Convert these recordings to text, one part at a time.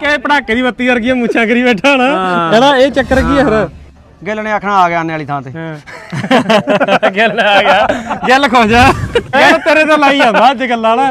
ਕਿ ਪੜਾਕੇ ਦੀ ਬੱਤੀ ਵਰਗੀਆਂ ਮੁੱਛਾਂ ਕਰੀ ਬੈਠਾ ਨਾ ਕਹਿੰਦਾ ਇਹ ਚੱਕਰ ਕੀ ਹੈ ਫਿਰ? ਗਿੱਲ ਨੇ ਆਖਣਾ ਆ ਗਿਆ ਆਨੇ ਵਾਲੀ ਥਾਂ ਤੇ। ਗੱਲ ਆ ਗਿਆ। ਗੱਲ ਖੋ ਜਾ ਇਹ ਤੇਰੇ ਤੋਂ ਲਾਈ ਜਾਂਦਾ ਅੱਜ ਗੱਲਾਂ ਨਾ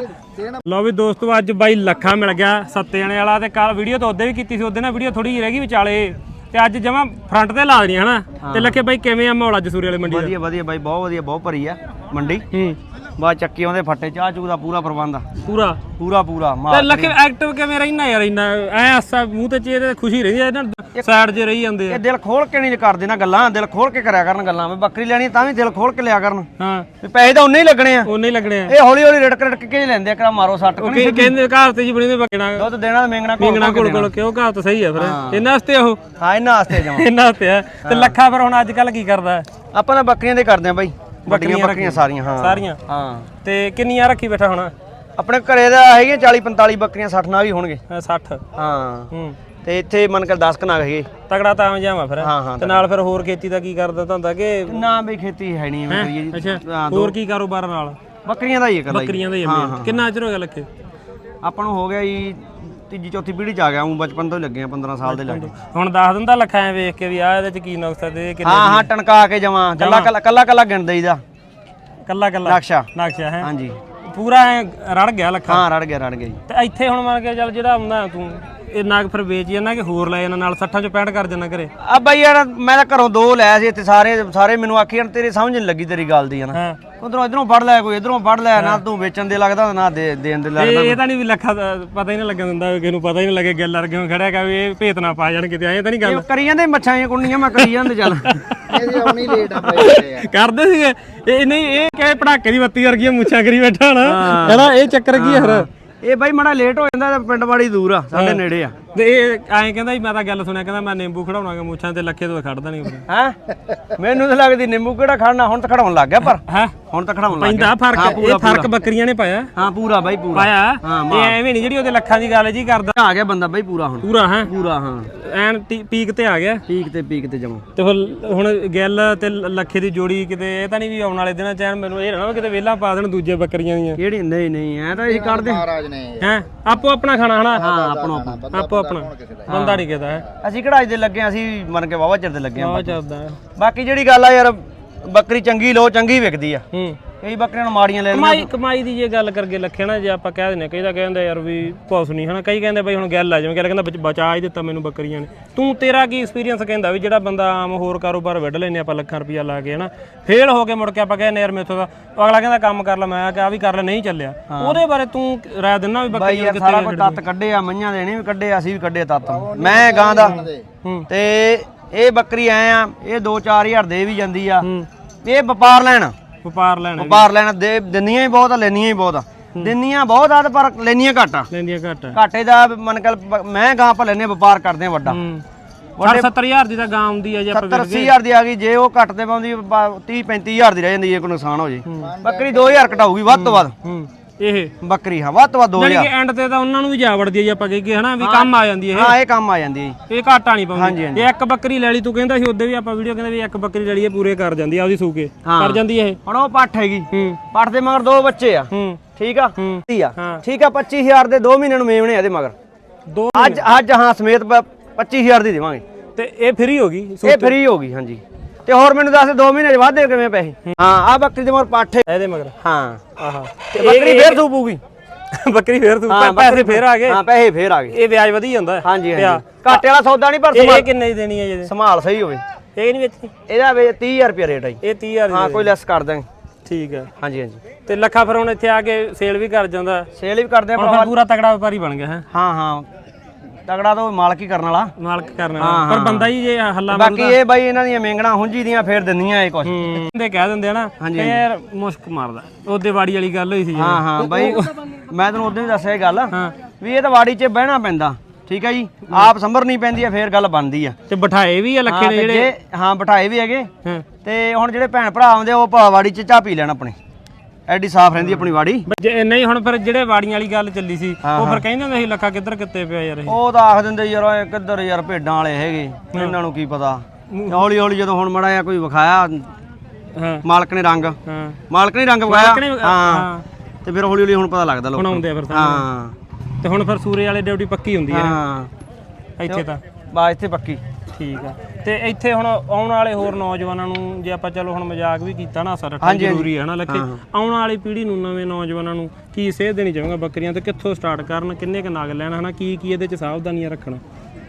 ਲਓ ਵੀ ਦੋਸਤੋ ਅੱਜ ਬਾਈ ਲੱਖਾ ਮਿਲ ਗਿਆ ਸੱਤੇ ਜਣੇ ਵਾਲਾ ਤੇ ਕੱਲ ਵੀਡੀਓ ਤਾਂ ਉਹਦੇ ਵੀ ਕੀਤੀ ਸੀ ਉਹਦੇ ਨਾਲ ਵੀਡੀਓ ਥੋੜੀ ਜਿਹੀ ਰਹਿ ਗਈ ਵਿਚਾਲੇ। ਤੇ ਅੱਜ ਜਮਾ ਫਰੰਟ ਤੇ ਲਾ ਦੇਣੀ ਹਨਾ? ਤੇ ਲੱਖੇ ਬਾਈ ਕਿਵੇਂ ਆ ਮਾਹੌਲ ਅੱਜ ਸੂਰੇ ਵਾਲੇ ਮੰਡੀ ਦਾ? ਵਧੀਆ ਵਧੀਆ ਬਾਈ ਬਹੁਤ ਵਧੀਆ ਬਹੁਤ ਭਰੀ ਆ ਮੰਡੀ। ਹੂੰ। ਬਾਅਦ ਚੱਕੀ ਆਉਂਦੇ ਫੱਟੇ ਚਾਹ ਚੂ ਦਾ ਪੂਰਾ ਪ੍ਰਬੰਧ ਆ। ਪੂਰਾ? ਪੂਰਾ ਪੂਰਾ ਤੇ ਲੱਖੇ ਐਕਟਿਵ ਕਿਵੇਂ ਰਹਿਣਾ ਯਾਰ ਇੰਨਾ? ਐ ਹਾਸਾ ਮੂੰਹ ਤੇ ਚਿਹਰੇ ਤੇ ਖੁਸ਼ੀ ਰਹਿੰਦੀ ਐ ਨਾ ਸਾਈਡ 'ਚ ਰਹੀ ਜਾਂਦੇ ਆ। ਇਹ ਦਿਲ ਖੋਲ ਕੇ ਨਹੀਂ ਕਰਦੇ ਨਾ ਗੱਲਾਂ ਦਿਲ ਖੋਲ ਕੇ ਕਰਿਆ ਕਰਨ ਗੱਲਾਂ। ਵੀ ਬੱਕਰੀ ਲੈਣੀ ਤਾਂ ਵੀ ਦਿਲ ਖੋਲ ਕੇ ਲਿਆ ਕਰਨ। ਹਾਂ। ਵੀ ਪੈਸੇ ਤਾਂ ਉਨੇ ਹੀ ਲੱਗਣੇ ਆ। ਉਹਨੇ ਹੀ ਲੱਗਣੇ ਆ। ਇਹ ਹੌਲੀ ਹੌਲੀ ਰੜਕ ਰੜਕ ਕੇ ਹੀ ਲੈਂਦੇ ਆ ਕਿਹੜਾ ਮਾਰੋ ਸੱਟ ਉਹ ਕੀ ਕਹਿੰਦੇ ਘਰ ਤੇ ਜੀ ਬਣੀ ਦੇ ਬੱਕਣਾ। ਦੁੱਧ ਦੇਣਾ ਤੇ ਮੇਂਗਣਾ ਕੋਲ ਮਿੰਗਣਾ ਕੋਲ ਕੋਲ ਕਿਉਂ ਘਰ ਤਾਂ ਸਹੀ ਆ ਫਿਰ। ਇਹਨਾਂ ਵਾਸਤੇ ਉਹ? ਹਾਂ ਇਹਨਾਂ ਵਾਸਤੇ ਜਾਵਾਂ ਇਹਨਾਂ ਵਾਸਤੇ ਆ। ਤੇ ਲੱਖਾ ਫਿਰ ਹੁਣ ਅੱਜ ਕੱਲ ਕੀ ਕਰਦਾ? ਆਪਾਂ ਤਾਂ ਬੱਕਰੀਆਂ ਦੇ ਕਰਦੇ ਆ ਬਾਈ। ਵੱਡੀਆਂ ਬੱਕਰੀਆਂ ਸਾਰੀਆਂ ਹਾਂ। ਸਾਰੀਆਂ? ਹਾਂ। ਤੇ ਕਿੰਨੀਆਂ ਰੱਖੀ ਬੈਠਾ ਹੁਣ? ਆਪਣੇ ਘਰੇ ਦਾ ਹੈਗੀਆਂ 40 45 ਬੱਕਰੀਆਂ 60 ਨਾਲ ਵੀ ਹੋਣਗੇ। 60 ਹਾਂ। ਹੂੰ। ਤੇ ਇੱਥੇ ਮੰਨ ਕੇ 10 ਕਨਾਗ ਹੈਗੇ। ਤਗੜਾ ਤਾਂ ਜਾਵਾਂ ਫਿਰ। ਤੇ ਨਾਲ ਫਿਰ ਹੋਰ ਖੇਤੀ ਦਾ ਕੀ ਕਰਦਾ ਧੰਦਾ ਕਿ ਨਾ ਬਈ ਖੇਤੀ ਹੈ ਨਹੀਂ ਐਵੇਂ ਕਰੀਏ ਜੀ। ਅੱਛਾ। ਹੋਰ ਕੀ ਕਾਰੋਬਾਰ ਨਾਲ? ਬੱਕਰੀਆਂ ਦਾ ਹੀ ਜੀ ਬੱਕਰੀਆਂ ਦਾ ਹੀ। ਕਿੰਨਾ ਚਿਰ ਹੋ ਗਿਆ ਲੱਖੇ? ਆਪਾਂ ਨੂੰ ਹੋ ਗਿਆ ਜੀ ਤੀਜੀ ਚੌਥੀ ਪੀੜ੍ਹੀ ਚ ਆ ਗਿਆ ਹੂੰ ਬਚਪਨ ਤੋਂ ਹੀ ਲੱਗੇ ਆ 15 ਸਾਲ ਦੇ ਲੱਗੇ। ਹੁਣ ਦੱਸ ਦਿੰਦਾ ਲੱਖਾਂ ਐ ਵੇਖ ਕੇ ਵੀ ਆ ਇਹਦੇ ਚ ਕੀ ਨੁਕਸਾ ਤੇ ਕਿੰਨੇ ਹਾਂ ਹਾਂ ਟਣਕਾ ਕੇ ਜਮਾ ਕੱਲਾ ਕੱਲਾ ਕੱਲਾ ਕੱਲਾ ਗਿਣ ਦਈਦਾ। ਕੱਲਾ ਕੱਲਾ। ਨਕਸ਼ਾ। ਨਕਸ਼ਾ ਹੈ। ਹਾਂਜੀ। ਪੂਰਾ ਐਂ ਰੜ ਗਿਆ ਲੱਖਾ। ਹਾਂ ਰੜ ਗਿਆ ਰੜ ਗਿਆ ਜੀ। ਤੇ ਇੱਥੇ ਹੁਣ ਮੰਨ ਕੇ ਚੱਲ ਜਿਹੜਾ ਆਉਂਦਾ ਤੂੰ ਇਹ ਨਾਗ ਫਿਰ ਵੇਚ ਜਾਂਦਾ ਕਿ ਹੋਰ ਲੈ ਜਾਂਦਾ ਨਾਲ 60 ਚ 65 ਕਰ ਜਾਂਦਾ ਘਰੇ। ਆ ਬਾਈ ਯਾਰ ਮੈਂ ਤਾਂ ਘਰੋਂ ਦੋ ਲਿਆ ਸੀ ਇੱਥੇ ਸਾਰੇ ਸਾਰੇ ਮੈਨੂੰ ਆਖੀ ਜਾਣ ਤੇਰੀ ਸਮਝ ਨਹੀਂ ਲੱਗੀ ਤੇਰੀ ਗੱਲ ਦੀ ਨਾ ਹਾਂ। ਉਧਰੋਂ ਇਧਰੋਂ ਫੜ ਲਿਆ ਕੋਈ ਇਧਰੋਂ ਫੜ ਲਿਆ ਨਾ ਤੂੰ ਵੇਚਣ ਦੇ ਲੱਗਦਾ ਨਾ ਦੇ ਦੇਣ ਦੇ ਲੱਗਦਾ ਇਹ ਤਾਂ ਨਹੀਂ ਵੀ ਲੱਖਾ ਦਾ ਪਤਾ ਹੀ ਨਾ ਲੱਗਣ ਦਿੰਦਾ ਕਿਸੇ ਨੂੰ ਪਤਾ ਹੀ ਨਾ ਲੱਗੇ ਗੱਲ ਅਰਗੇ ਖੜਿਆ ਕਾ ਵੀ ਇਹ ਭੇਤ ਨਾ ਪਾ ਜਾਣ ਕਿਤੇ ਐਂ ਤਾਂ ਨਹੀਂ ਗੱਲ। ਇਹ ਕਰੀ ਜਾਂਦੇ ਮੱਛਾਂ ਜਾਂ ਕੁੰਡੀਆਂ ਮੈਂ ਕਰੀ ਜਾਂਦੇ ਚੱਲ। ਇਹਦੀ ਆਉਣੀ ਲੇਟ ਆ ਬਾਈ ਕਰਦੇ ਸੀਗੇ। ਇਹ ਨਹੀਂ ਇਹ ਕਿ ਪੜਾਕੇ ਦੀ ਬੱਤੀ ਵਰਗੀਆਂ ਮੁੱਛਾਂ ਕਰੀ ਬੈਠਾ ਨਾ ਇਹਦਾ ਇਹ ਚੱਕਰ ਕੀ ਹੈ ਫਿਰ? ਇਹ ਬਾਈ ਮੜਾ ਲੇਟ ਹੋ ਜਾਂਦਾ ਪਿੰਡ ਵਾੜੀ ਦੂਰ ਆ ਸਾਡੇ ਨੇੜੇ ਆ। ਤੇ ਇਹ ਐਂ ਕਹਿੰਦਾ ਵੀ ਮੈਂ ਤਾਂ ਗੱਲ ਸੁਣਿਆ ਕਹਿੰਦਾ ਮੈਂ ਨਿੰਬੂ ਖੜਾਉਣਾਗਾ ਮੁੱਛਾਂ ਤੇ ਲੱਖੇ ਤੋਂ ਖੜਦਾ ਨਹੀਂ ਹੈ? ਮੈਨੂੰ ਤਾਂ ਲੱਗਦੀ ਨਿੰਬੂ ਕਿਹੜਾ ਖੜਨਾ ਹੁਣ ਤਾਂ ਖੜਾਉਣ ਲੱਗ ਗਿਆ ਪਰ। ਹੈ? ਹੁਣ ਤਾਂ ਖੜਾਉਣ ਲੱਗ ਪੈਂਦਾ ਫ਼ਰਕ ਇਹ ਫ਼ਰਕ ਬੱਕਰੀਆਂ ਨੇ ਪਾਇਆ। ਹਾਂ ਪੂਰਾ ਬਾਈ ਪੂਰਾ। ਪਾਇਆ। ਹਾਂ, ਇਹ ਐਵੇਂ ਨਹੀਂ ਜਿਹੜੀ ਉਹਦੇ ਲੱਖਾਂ ਦੀ ਗੱਲ ਜੀ ਕਰਦਾ। ਆ ਗਿਆ ਬੰਦਾ ਬਾਈ ਪੂਰਾ ਹੁਣ। ਪੂਰਾ ਹੈ? ਪੂਰਾ ਹਾਂ। ਐਨ ਪੀਕ ਤੇ ਆ ਗਿਆ। ਪੀਕ ਤੇ ਪੀਕ ਤੇ ਜਮਾ। ਤੇ ਹੁਣ ਗਿੱਲ ਤੇ ਲੱਖੇ ਦੀ ਜੋੜੀ ਕਿਤੇ ਇਹ ਤਾਂ ਨਹੀਂ ਵੀ ਆਉਣ ਵਾਲੇ ਦਿਨਾਂ ਚ ਐਨ ਮੈਨੂੰ ਇਹ ਰਹਿਣਾ ਕਿਤੇ ਵੇਲਾ ਪਾ ਦੇਣ ਦੂਜੇ ਬੱਕਰੀਆਂ ਦੀਆਂ। ਕਿਹੜੀ? ਨਹੀਂ ਨਹੀਂ ਐ ਤਾਂ ਅਸੀਂ ਕੱਢਦੇ। ਮਹਾਰਾਜ ਨੇ। ਹੈ? ਆਪੋ ਆਪਣਾ ਖਾਣਾ ਹਨਾ? ਹਾਂ ਆਪਣੋ। ਆਪੋ ਆਪਣਾ। ਬੰਦਾ ਨਹੀਂ ਕਿਦਾ ਹੈ। ਅਸੀਂ ਕਿਹੜਾ ਅੱਜ ਦੇ ਲੱਗੇ ਆ, ਅਸੀਂ ਮਨ ਕੇ ਵਾਵਾ ਚਿਰ ਦੇ ਲੱਗੇ ਆ ਬਹੁਤ ਚੱਲਦਾ ਹੈ। ਬਾਕੀ ਜਿਹੜੀ ਗੱਲ ਆ ਯਾਰ ਬੱਕਰੀ ਚੰਗੀ ਲੋ ਚੰਗੀ ਵਿਕਦੀ ਆ। ਹੂੰ। ਕਈ ਬੱਕਰੀਆਂ ਨੂੰ ਮਾੜੀਆਂ ਲੈ ਕਮਾਈ ਕਮਾਈ ਦੀ ਜੇ ਗੱਲ ਕਰਗੇ ਲੱਖੇ ਨਾ ਜੇ ਆਪਾਂ ਕਹਿ ਦਿੰਨੇ ਕਈ ਤਾਂ ਕਹਿੰਦੇ ਯਾਰ ਵੀ ਕੁਛ ਨਹੀਂ ਹਨਾ? ਕਈ ਕਹਿੰਦੇ ਬਈ ਹੁਣ ਗੱਲ ਆ ਜਿਵੇਂ ਕਹਿੰਦਾ ਬਚ- ਹੀ ਦਿੱਤਾ ਮੈਨੂੰ ਬੱਕਰੀਆਂ ਨੇ। ਤੂੰ ਤੇਰਾ ਕੀ ਐਕਸਪੀਰੀਅੰਸ ਕਹਿੰਦਾ ਵੀ ਜਿਹੜਾ ਬੰਦਾ ਆਮ ਹੋਰ ਕਾਰੋਬਾਰ ਵੱਢ ਲੈਨੇ ਆਪਾਂ ਲੱਖਾਂ ਰੁਪਈਆ ਲਾ ਕੇ ਹਨਾ? ਫੇਲ ਹੋ ਕੇ ਮੁੜ ਕੇ ਆਪਾਂ ਕਹਿੰਦੇ ਯਾਰ ਮੇਥੋਂ ਦਾ ਅਗਲਾ ਕਹਿੰਦਾ ਕੰਮ ਕਰ ਲੈ ਮੈਂ ਕਿਹਾ ਆਹ ਵੀ ਕਰ ਲੈ ਨਹੀਂ ਚੱਲਿਆ। ਉਹਦੇ ਬਾਰੇ ਤੂੰ ਰਾਏ ਦਿੰਨਾ ਵੀ ਬੱਕਰੀਆਂ ਯਾਰ ਸਾਰਾ ਕੁਝ ਤੱਤ ਕੱਢੇ ਆ ਮਈਆਂ ਦੇਣੇ ਵੀ ਕੱਢੇ ਆ, ਅਸੀਂ ਵੀ ਕੱਢੇ ਤੱਤ। ਮੈਂ ਗਾਂ ਦਾ ਤੇ ਇਹ ਬੱਕਰੀ ਐ ਆ ਇਹ 2-4000 ਦੇ ਵੀ ਜਾਂਦੀ ਆ। ਇਹ ਵਪਾਰ ਲੈਣ। ਵਪਾਰ ਲੈਣਾ ਵਪਾਰ ਲੈਣ ਦੇ ਦਿੰਦੀਆਂ ਹੀ ਬਹੁਤ ਆ ਲੈਣੀਆਂ ਹੀ ਬਹੁਤ ਆ। ਦਿੰਦੀਆਂ ਬਹੁਤ ਆ ਤੇ ਪਰ ਲੈਣੀਆਂ ਘੱਟ ਆ। ਲੈਂਦੀਆਂ ਘੱਟ ਆ। ਘਾਟੇ ਦਾ ਮਨ ਕਰ ਮੈਂ ਗਾਂ ਆਪਾਂ ਲੈਨੇ ਵਪਾਰ ਕਰਦੇ ਆ ਵੱਡਾ। ਹੂੰ। 70000 ਦੀ ਤਾਂ ਗਾਂ ਆਉਂਦੀ ਆ ਜੇ ਆਪਾਂ 70 80000 ਦੀ ਆ ਗਈ ਜੇ ਉਹ ਘੱਟ ਤੇ ਪਾਉਂਦੀ 30 35000 ਦੀ ਰਹਿ ਜਾਂਦੀ ਜੇ ਕੋਈ ਨੁਕਸਾਨ ਹੋ ਜੇ। ਬੱਕਰੀ 2000 ਘਟਾਊਗੀ ਵੱਧ ਤੋਂ ਵੱਧ। ਹੂੰ। ਇਹ। ਬੱਕਰੀ ਹਾਂ ਵੱਧ ਤੋਂ ਵੱਧ ਜਾਨੀ 2000 ਕਿ ਐਂਡ ਤੇ ਤਾਂ ਉਹਨਾਂ ਨੂੰ ਵੀ ਜਾ ਵੜਦੀ ਜੀ ਆਪਾਂ ਕਹੀਏ ਹਨਾ ਵੀ ਕੰਮ ਆ ਜਾਂਦੀ ਇਹ। ਹਾਂ ਇਹ ਕੰਮ ਆ ਜਾਂਦੀ ਹੈ ਜੀ। ਇਹ ਘਾਟਾ ਨਹੀਂ ਪਾਉਂਦੀ। ਹਾਂਜੀ। ਇਹ ਇੱਕ ਬੱਕਰੀ ਲੈ ਲਈ ਤੂੰ ਕਹਿੰਦਾ ਸੀ ਉਹਦੇ ਵੀ ਆਪਾਂ ਵੀਡੀਓ ਕਹਿੰਦੇ ਵੀ ਇੱਕ ਬੱਕਰੀ ਲੈ ਲਈ ਇਹ ਪੂਰੇ ਕਰ ਜਾਂਦੀ ਆ ਉਹਦੀ ਸੂਕੇ। ਹਾਂ। ਕਰ ਜਾਂਦੀ ਇਹ। ਹੁਣ ਉਹ ਪੱਠ ਹੈਗੀ। ਹੂੰ। ਪੱਠ ਦੇ ਮਗਰ ਦੋ ਬੱਚੇ ਆ। ਹੂੰ। ਠੀਕ ਆ? ਹੂੰ। ਠੀਕ ਆ। ਹਾਂ। ਠੀਕ ਆ 25000 ਦੇ 2 ਮਹੀਨੇ ਨੂੰ ਮੇਵਣੇ ਆ ਇਹਦੇ ਮਗਰ। ਦੋ ਅੱਜ ਅੱਜ ਹਾਂ ਸਮੇਤ ਪ- 25000 ਦੀ ਦੇਵਾਂਗੇ। ਤੇ ਇਹ ਫ੍ਰੀ ਹੋ ਗਈ ਇਹ ਫ੍ਰੀ ਹੋ ਗਈ ਹਾਂਜੀ। ਤੇ ਹੋਰ ਮੈਨੂੰ ਦੱਸ 2 ਮਹੀਨੇ ਚ ਵਾਧੇ ਕਿਵੇਂ ਪੈਸੇ? ਹਾਂ ਆ ਬੱਕਰੀ ਦੇ ਮਗਰ ਪੱਠ ਹੈ। ਇਹਦੇ ਮਗਰ? ਹਾਂ। ਆਹਾ। ਤੇ ਬੱਕਰੀ ਫੇਰ ਸੂਪੂਗੀ ਬੱਕਰੀ ਫੇਰ ਤੂੰ ਹਾਂ ਪੈਸੇ ਫੇਰ ਆ ਗਏ। ਹਾਂ ਪੈਸੇ ਫੇਰ ਆ ਗਏ। ਇਹ ਵਿਆਜ ਵਧੀ ਜਾਂਦਾ। ਹਾਂਜੀ। ਹਾਂਜੀ। ਘਾਟੇ ਵਾਲਾ ਸੌਦਾ ਨਹੀਂ ਪਰ ਇਹ ਕਿੰਨੇ ਦੀ ਦੇਣੀ ਹੈ ਜਿਹਦੇ ਸੰਭਾਲ ਸਹੀ ਹੋਵੇ। ਇਹ ਨਹੀਂ ਵੇਚਣੀ ਇਹਦਾ ਵੇ 30000 ਰੁਪਏ ਰੇਟ ਜੀ। ਇਹ 30000 ਹਾਂ ਕੋਈ ਲੈਸ ਕਰ ਦਾਂਗੇ ਠੀਕ ਹੈ। ਹਾਂਜੀ ਹਾਂਜੀ। ਤੇ ਲੱਖਾ ਫਿਰ ਹੁਣ ਇੱਥੇ ਆ ਕੇ ਸੇਲ ਵੀ ਕਰ ਜਾਂਦਾ। ਸੇਲ ਵੀ ਕਰਦੇ ਆ ਪੂਰਾ ਤਕੜਾ ਵਪਾਰੀ ਬਣ ਗਿਆ ਹੈ। ਹਾਂ ਹਾਂ। ਤਗੜਾ ਤਾਂ ਉਹ ਮਾਲਕ ਹੀ ਕਰਨ ਵਾਲਾ। ਮਾਲਕ ਕਰਨਾ ਪਰ ਬੰਦਾ ਹੀ ਜੇ ਹੱਲਾ ਬਾਕੀ ਇਹ ਬਾਈ ਇਹਨਾਂ ਦੀਆਂ ਮੇਂਗਣਾ ਹੁੰਜੀ ਦੀਆਂ ਫੇਰ ਦਿੰਦੀਆਂ ਇਹ ਕੁਛ। ਹੂੰ। ਦੇ ਕਹਿ ਦਿੰਦੇ ਆ ਨਾ ਹਾਂਜੀ, ਯਾਰ ਮੁਸ਼ਕ ਮਾਰਦਾ। ਉਹਦੇ ਵਾੜੀ ਵਾਲੀ ਗੱਲ ਹੋਈ ਸੀ। ਹਾਂ ਹਾਂ ਬਾਈ ਮੈਂ ਤੈਨੂੰ ਉਦੋਂ ਵੀ ਦੱਸਿਆ ਇਹ ਗੱਲ ਹਾਂ। ਵੀ ਇਹ ਤਾਂ ਵਾੜੀ 'ਚ ਬਹਿਣਾ ਪੈਂਦਾ ਠੀਕ ਹੈ ਜੀ? ਆਪ ਸੰਭਰਨੀ ਪੈਂਦੀ ਆ ਫੇਰ ਗੱਲ ਬਣਦੀ ਆ। ਤੇ ਬਿਠਾਏ ਵੀ ਆ ਲੱਖੇ ਹਾਂ, ਨੇ ਤੇ ਜਿਹੜੇ। ਜੇ ਹਾਂ ਬਿਠਾਏ ਵੀ ਹੈਗੇ। ਹਾਂ। ਤੇ ਹੁਣ ਜਿਹੜੇ ਭੈਣ ਭਰਾ ਆਉਂਦੇ ਆ, ਉਹ ਭਾ ਵਾੜੀ 'ਚ ਚਾਹ ਪੀ ਲੈਣ ਆਪਣੀ। ਐਡੀ ਸਾਫ਼ ਰਹਿੰਦੀ ਆਪਣੀ ਵਾੜੀ। ਜੇ ਨਹੀਂ ਹੁਣ ਫਿਰ ਜਿਹੜੇ ਵਾੜੀਆਂ ਵਾਲੀ ਗੱਲ ਚੱਲੀ ਸੀ ਉਹ ਫਿਰ ਕਹਿੰਦੇ ਹੁੰਦੇ ਸੀ ਲੱਖਾ ਕਿੱਧਰ ਕਿੱਤੇ ਪਿਆ ਯਾਰ ਇਹ? ਉਹ ਤਾਂ ਆਖ ਦਿੰਦੇ ਯਾਰ ਇਹ ਕਿੱਧਰ ਯਾਰ ਭੇਡਾਂ ਵਾਲੇ ਹੈਗੇ ਇਹਨਾਂ ਨੂੰ ਕੀ ਪਤਾ? ਹੌਲੀ ਹੌਲੀ ਜਦੋਂ ਹੁਣ ਮੜਾ ਜਿਹਾ ਕੋਈ ਵਿਖਾਇਆ ਹਾਂ। ਮਾਲਕ ਨੇ ਰੰਗ। ਹਾਂ। ਮਾਲਕ ਨੇ ਰੰਗ ਵਿਖਾਇਆ। ਹਾਂ। ਤੇ ਫਿਰ ਹੌਲੀ ਹੌਲੀ ਹੁਣ ਪਤਾ ਲੱਗਦਾ ਲੋਕਾਂ ਆ ਫਿਰ ਨੂੰ ਹਾਂ। ਤੇ ਹੁਣ ਫਿਰ ਸੂਰੇ ਵਾਲੇ ਡਿਊਟੀ ਪੱਕੀ ਹੁੰਦੀ ਹੈ ਹਾਂ। ਇੱਥੇ ਤਾਂ। ਬਾ ਇੱਥੇ ਪੱਕੀ। ਠੀਕ ਆ। ਤੇ ਇੱਥੇ ਹੁਣ ਆਉਣ ਵਾਲੇ ਹੋਰ ਨੌਜਵਾਨਾਂ ਨੂੰ ਜੇ ਆਪਾਂ ਚਲੋ ਹੁਣ ਮਜ਼ਾਕ ਵੀ ਕੀਤਾ ਨਾ ਅਸਰ ਰੱਖਣਾ ਜ਼ਰੂਰੀ ਹੈ ਹਨਾ ਲੱਖੇ। ਆਉਣ ਵਾਲੀ ਪੀੜ੍ਹੀ ਨੂੰ ਨਵੇਂ ਨੌਜਵਾਨਾਂ ਨੂੰ ਕੀ ਸੇਧ ਦੇਣੀ ਚਾਹਾਂਗਾ ਬੱਕਰੀਆਂ ਤੇ? ਕਿੱਥੋਂ ਸਟਾਰਟ ਕਰਨ ਕਿੰਨੇ ਕ ਨਗ ਲੈਣ ਹਨਾ? ਕੀ ਕੀ ਇਹਦੇ ਚ ਸਾਵਧਾਨੀਆਂ ਰੱਖਣ?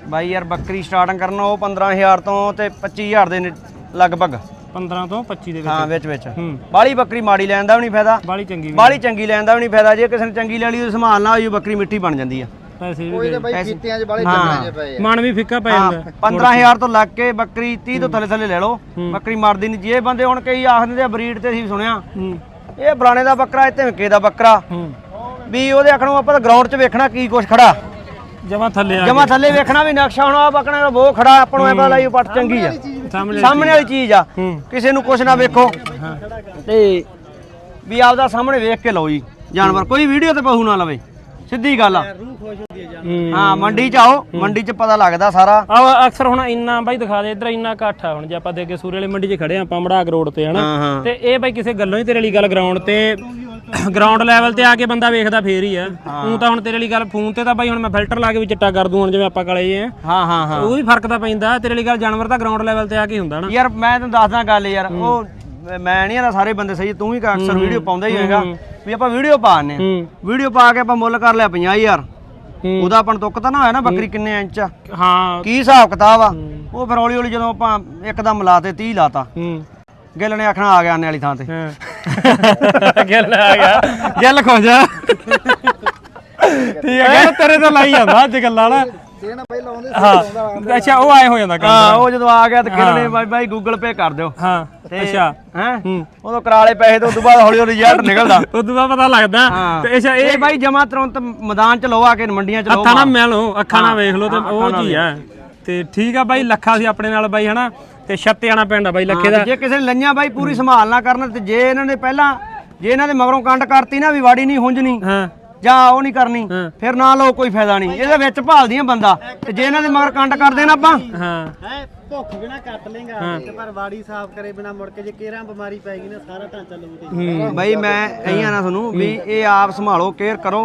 ਬਾਈ ਯਾਰ ਬੱਕਰੀ ਸਟਾਰਟਿੰਗ ਕਰਨਾ ਉਹ 15000 ਤੋਂ ਤੇ 25000 ਦੇ ਨੇ- ਲਗਭਗ। 15 ਤੋਂ 25 ਦੇ ਵਿੱਚ? ਹਾਂ ਵਿੱਚ ਵਿੱਚ। ਬਾਲੀ ਬੱਕਰੀ ਮਾੜੀ ਲੈਣ ਦਾ ਵੀ ਨਹੀਂ ਫਾਇਦਾ। ਬਾਲੀ ਚੰਗੀ ਵੀ ਬਾਲੀ ਚੰਗੀ ਲੈਣ ਦਾ ਵੀ ਨਹੀਂ ਫਾਇਦਾ। ਜੇ ਕਿਸੇ ਨੇ ਚੰਗੀ ਲੈ ਲਈ ਉਹ ਸੰਭਾਲ ਨਾ ਹੋਈ ਬੱਕਰੀ ਮਿੱਠੀ ਬਣ ਜਾਂਦੀ ਆ। ਪੈਸੇ ਕੋਈ ਵੀ ਤਾਂ ਬਾਈ ਕੀਤਿਆਂ 'ਚ ਬਾਲੇ ਚੱਕਰਾਂ 'ਚ ਪਏ ਆ। ਮਨ ਵੀ ਫਿੱਕਾ ਪੈ ਹਾਂ ਜਾਂਦਾ। 15000 ਤੋਂ ਲੱਗ ਕੇ ਬੱਕਰੀ 30 ਤੋਂ ਥੱਲੇ ਥੱਲੇ ਲੈ ਲਓ। ਬੱਕਰੀ ਮਰਦੀ ਨਹੀਂ ਜੇ। ਬੰਦੇ ਹੁਣ ਕਈ ਆਖਦੇ ਆ ਬਰੀਡ ਤੇ ਅਸੀਂ ਸੁਣਿਆ। ਹੂੰ। ਇਹ ਫਲਾਣੇ ਦਾ ਬੱਕਰਾ ਇਹ ਧਮਕੇ ਦਾ ਬੱਕਰਾ। ਹੂੰ। ਵੀ ਉਹਦੇ ਆਖਣੋਂ ਆਪਾਂ ਤਾਂ ਗਰਾਊਂਡ 'ਚ ਵੇਖਣਾ ਕੀ ਕੁਛ ਖੜਾ। ਜਮਾ ਥੱਲੇ ਆ ਜਮਾ ਥੱਲੇ ਵੇਖਣਾ ਵੀ ਨਕਸ਼ਾ ਹੁਣ ਆ ਬੱਕਰੇ ਦਾ ਬਹੁਤ ਖੜਾ ਆਪਾਂ ਨੂੰ ਐ ਪਤਾ ਲਈ ਪੱਟ ਚੰਗੀ ਆ। ਸਾਹਮਣੇ ਸਾਹਮਣੇ ਵਾਲੀ ਚੀਜ਼ ਆ। ਹੂੰ। ਕਿਸੇ ਨੂੰ ਕੁਛ ਨਾ ਵੇਖੋ। ਤੇ ਵੀ ਆਪਦਾ ਸਾਹਮਣੇ ਵੇਖ ਕੇ ਲਓ ਜੀ। ਜਾਨਵਰ ਕੋਈ ਵੀਡੀਓ ਤੇ ਪਹੂ ਨਾ ਲਵੇ। ਸਿੱਧੀ ਗੱਲ ਆ। ਹੂੰ। ਹਾਂ ਮੰਡੀ 'ਚ ਆਓ ਮੰਡੀ 'ਚ ਪਤਾ ਲੱਗਦਾ ਸਾਰਾ। ਆ ਅਕਸਰ ਹੁਣ ਇੰਨਾ ਬਾਈ ਦਿਖਾ ਦੇ ਇਧਰ ਇੰਨਾ ਇਕੱਠ ਆ ਹੁਣ ਜੇ ਆਪਾਂ ਦੇ ਅੱਗੇ ਸੂਰੇ ਵਾਲੀ ਮੰਡੀ 'ਚ ਖੜੇ ਆ ਆਪਾਂ ਮੜਾਕ ਰੋਡ ਤੇ ਹਨਾ? ਤੇ ਇਹ ਬਾਈ ਕਿਸੇ ਗੱਲੋਂ ਹੀ ਤੇਰੇ ਲਈ ਗੱਲ ਗਰਾਊਂਡ ਤੇ ਗਰਾਊਂਡ ਲੈਵਲ ਤੇ ਆ ਕੇ ਬੰਦਾ ਵੇਖਦਾ ਫੇਰ ਹੀ ਆ। ਤੂੰ ਤਾਂ ਹੁਣ ਤੇਰੇ ਲਈ ਗੱਲ ਫੋਨ ਤੇ ਤਾਂ ਬਾਈ ਹੁਣ ਮੈਂ ਫਿਲਟਰ ਲਾ ਕੇ ਵੀ ਚਿੱਟਾ ਕਰ ਦੂੰ ਹੁਣ ਜਿਵੇਂ ਆਪਾਂ ਕਾਲੇ ਜੇ ਆ। ਹਾਂ ਹਾਂ ਹਾਂ। ਉਹ ਵੀ ਫ਼ਰਕ ਤਾਂ ਪੈਂਦਾ ਤੇਰੇ ਲਈ ਗੱਲ ਜਾਨਵਰ ਤਾਂ ਗਰਾਊਂਡ ਲੈਵਲ ਤੇ ਆ ਕੇ ਹੁੰਦਾ ਨਾ ਯਾਰ ਮੈਂ ਤੈਨੂੰ ਦੱਸਦਾ ਗੱਲ ਯਾਰ ਉਹ ਮੈਂ ਨਹੀਂ ਆਦਾ ਸਾਰੇ ਬੰਦੇ ਸਹੀ ਤੂੰ ਵੀ ਅਕਸਰ ਵੀਡੀਓ ਪਾਉਂਦਾ ਹੀ ਹੋਏਗਾ। ਵੀ ਆਪਾਂ ਵੀਡੀਓ ਪਾਉਂਦੇ ਆ। ਵੀਡੀਓ ਪਾ ਕੇ ਆਪਾਂ ਮੁੱਲ ਕਰ ਲਿਆ 50000 ਹੂੰ। ਉਹਦਾ ਆਪਾਂ ਤੁੱਕ ਤਾਂ ਨਾ ਹੋਇਆ ਨਾ ਬੱਕਰੀ ਕਿੰਨੇ ਇੰਚ ਆ। ਹਾਂ। ਕੀ ਹਿਸਾਬ ਕਿਤਾਬ ਆ। ਉਹ ਫਿਰ ਹੌਲੀ ਹੌਲੀ ਜਦੋਂ ਆਪਾਂ ਇੱਕਦਮ ਲਾਤੇ 30 ਲਾਤਾ। ਗਿੱਲ ਨੇ ਆਖਣਾ ਆ ਗਿਆ ਆਨੇ ਵਾਲੀ ਥਾਂ ਤੇ। ਗੱਲ ਆ ਗਿਆ। ਗੱਲ ਖੋ ਜਾ ਠੀਕ ਹੈ ਗੱਲ ਤੇਰੇ ਤੋਂ ਲਾਈ ਜਾਂਦਾ ਅੱਜ ਗੱਲਾਂ ਨਾ। ਦੇਣਾ ਪਹਿਲਾਂ ਆਉਂਦੇ ਹਾਂ। ਅੱਛਾ ਉਹ ਆਏ ਹੋ ਜਾਂਦਾ ਕੰਮ ਹਾਂ ਉਹ ਜਦੋਂ ਆ ਗਿਆ ਤੇ ਗਿੱਲ ਨੇ ਬਾਈ ਬਾਈ ਗੂਗਲ ਪੇ ਕਰ ਦਿਓ। ਹਾਂ ਅੱਛਾ। ਹੈ? ਹੂੰ। ਉਦੋਂ ਕਰਾਲੇ ਪੈਸੇ ਤੋਂ ਉਦੋਂ ਬਾਅਦ ਹੌਲੀ ਹੌਲੀ ਰਿਜ਼ਲਟ ਨਿਕਲਦਾ। ਉਦੋਂ ਬਾਅਦ ਪਤਾ ਲੱਗਦਾ। ਹਾਂ। ਤੇ ਅੱਛਾ ਇਹ ਇਹ ਬਾਈ ਜਮਾ ਤੁਰੰਤ ਮੈਦਾਨ ਚ ਲਓ ਆ ਕੇ ਮੰਡੀਆਂ ਚ ਲਓ ਅੱਖਾਂ ਨਾਲ ਮਿਲੋ ਅੱਖਾਂ ਨਾਲ ਵੇਖ ਲਓ ਤੇ ਉਹ ਚੀਜ਼ ਆ। ਤੇ ਠੀਕ ਆ ਬਾਈ ਲੱਖਾ ਸੀ ਆਪਣੇ ਨਾਲ ਬਾਈ ਹਨਾ? ਤੇ ਛੱਤਿਆਣਾ ਪਿੰਡ ਆ ਬਾਈ ਲੱਖੇ ਦਾ। ਜੇ ਕਿਸੇ ਨੇ ਲਈਆਂ ਬਾਈ ਪੂਰੀ ਸੰਭਾਲ ਨਾ ਕਰਨ ਤੇ ਜੇ ਇਹਨਾਂ ਨੇ ਪਹਿਲਾਂ ਜੇ ਇਹਨਾਂ ਦੇ ਮਗਰੋਂ ਕੰਡ ਕਰਤੀ ਨਾ ਵੀ ਵਾੜੀ ਨਹੀਂ ਹੁੰਜਣੀ ਹਾਂ। ਜਾਂ ਉਹ ਨਹੀਂ ਕਰਨੀ ਹਾਂ। ਫਿਰ ਨਾ ਲਓ ਕੋਈ ਫਾਇਦਾ ਨਹੀਂ। ਇਹਦੇ ਵਿੱਚ ਭਾਲਦੀਆਂ ਬੰਦਾ। ਤੇ ਜੇ ਇਹਨਾਂ ਦੇ ਮਗਰ ਕੰਡ ਕਰਦੇ ਨਾ ਆਪਾਂ। ਹਾਂ। ਹੈ ਭੁੱਖ ਬਿਨਾ ਕੱਟ ਲੇਗਾ ਤੇ ਪਰ ਬਾੜੀ ਸਾਫ਼ ਕਰੇ ਬਿਨਾ ਮੁੜ ਕੇ ਜੇ ਕੇਰਾਂ ਬਿਮਾਰੀ ਪੈ ਗਈ ਨਾ ਸਾਰਾ ਢਾਂਚਾ ਲਊ ਬਈ ਮੈਂ ਕਹੀਆਂ ਨਾ ਤੁਹਾਨੂੰ ਵੀ ਇਹ ਆਪ ਸੰਭਾਲੋ ਕੇਅਰ ਕਰੋ।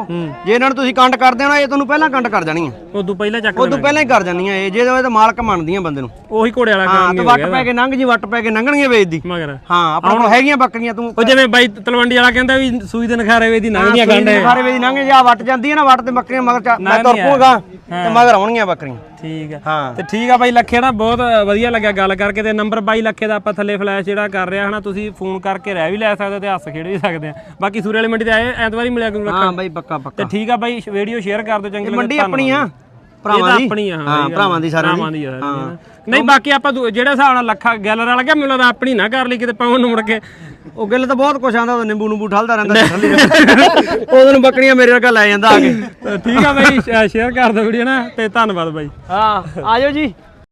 ਜੇ ਇਹਨਾਂ ਨੂੰ ਤੁਸੀਂ ਕੰਡ ਕਰਦੇ ਹੋ ਨਾ ਇਹ ਤੁਹਾਨੂੰ ਪਹਿਲਾਂ ਕੰਡ ਕਰ ਜਾਣੀਆਂ ਉਦੋਂ ਪਹਿਲਾਂ ਚੱਕ ਉਦੋਂ ਪਹਿਲਾਂ ਹੀ ਕਰ ਜਾਂਦੀਆਂ ਇਹ ਜੇ ਇਹ ਤਾਂ ਮਾਲਕ ਮੰਨਦੀਆਂ ਬੰਦੇ ਨੂੰ। ਉਹੀ ਘੋੜੇ ਵਾਲਾ ਹਾਂ ਕੰਮ ਤੇ ਹੀ ਵੱਟ ਪੈ ਕੇ ਲੰਘ ਜੀ ਵੱਟ ਪੈ ਕੇ ਲੰਘਣਗੀਆਂ ਵੇਚਦੀ ਮਗਰ। ਹਾਂ ਆਪਣੇ ਕੋਲ ਹੈਗੀਆਂ ਬੱਕਰੀਆਂ ਤੂੰ ਉਹ ਜਿਵੇਂ ਬਾਈ ਤਲਵੰਡੀ ਵਾਲਾ ਕਹਿੰਦਾ ਵੀ ਸੂਈ ਦੇ ਨਖਾਰੇ ਵੇ ਦੀ ਨੰਗਦੀਆਂ ਗੰਢ। ਸਾਰੇ ਵੇਚਦੀ ਲੰਘ ਜਾ ਵੱਟ ਜਾਂਦੀ ਹੈ ਨਾ ਵੱਟ ਤੇ ਬੱਕਰੀਆਂ ਮਗਰ ਚਾ- ਮੈਂ ਤੁਰ ਪੂਗਾ ਤੇ ਮਗਰ ਆਉਣਗੀਆਂ ਬੱਕਰੀਆਂ। ਠੀਕ ਆ। ਹਾਂ। ਤੇ ਠੀਕ ਆ ਬਾਈ ਲੱਖੇ ਨਾ ਬਹੁਤ ਵਧੀਆ ਲੱਗਿਆ ਗੱਲ ਕਰਕੇ ਤੇ ਨੰਬਰ ਬਾਈ ਲੱਖੇ ਦਾ ਆਪਾਂ ਥੱਲੇ ਫਲੈਸ਼ ਜਿਹੜਾ ਕਰ ਰਿਹਾ ਹਨਾ ਤੁਸੀਂ ਫੋਨ ਕਰਕੇ ਰਹਿ ਵੀ ਲੈ ਸਕਦੇ ਹੋ ਤੇ ਹੱਸ ਖੇਡ ਵੀ ਸਕਦੇ ਆ। ਬਾਕੀ ਸੂਰੇ ਵਾਲੀ ਮੰਡੀ ਤੇ ਆਏ ਐਤਵਾਰ ਹੀ ਮਿਲਿਆ ਲੱਖਾ ਹਾਂ ਬਾਈ ਪੱਕਾ ਤੇ ਪੱਕਾ ਠੀਕ ਆ ਬਾਈ ਵੀਡੀਓ ਸ਼ੇਅਰ ਕਰ ਦਿਓ ਚੰਗੀ ਲੱਗੇ ਮੰਡੀ ਆਪਣੀ ਆ। ਭਰਾਵਾਂ ਦੀ? ਆਪਣੀ ਆ ਹਾਂ ਭਰਾਵਾਂ ਦੀ ਸਾਰਿਆਂ ਭਰਾਵਾਂ ਦੀ ਆ ਨਾ। ਨਹੀਂ ਬਾਕੀ ਆਪਾਂ ਜਿਹੜੇ ਹਿਸਾਬ ਨਾਲ ਲੱਖਾ ਗੱਲ ਨਾਲ ਲੱਗਿਆ ਮੈਨੂੰ ਲੱਗਦਾ ਆਪਣੀ ਨਾ ਕਰ ਲਈ ਕਿਤੇ ਪਾਉਣ ਨੂੰ ਮੁੜ ਕੇ। ਉਹ ਗਿੱਲ ਤਾਂ ਬਹੁਤ ਕੁਛ ਆਂਦਾ ਉਹ ਨਿੰਬੂ ਨੂੰਬੂ ਠਲਦਾ ਰਹਿੰਦਾ ਉਹਦੋਂ ਨੂੰ ਬੱਕਰੀਆਂ ਮੇਰੇ ਵਰਗਾ ਲੈ ਜਾਂਦਾ ਆ ਕੇ। ਠੀਕ ਆ ਬਾਈ ਸ਼ੇਅਰ ਕਰ ਦਿਓ ਵੀਡੀਓ ਨਾ ਤੇ ਧੰਨਵਾਦ ਬਾਈ। ਹਾਂ ਆਜੋ ਜੀ।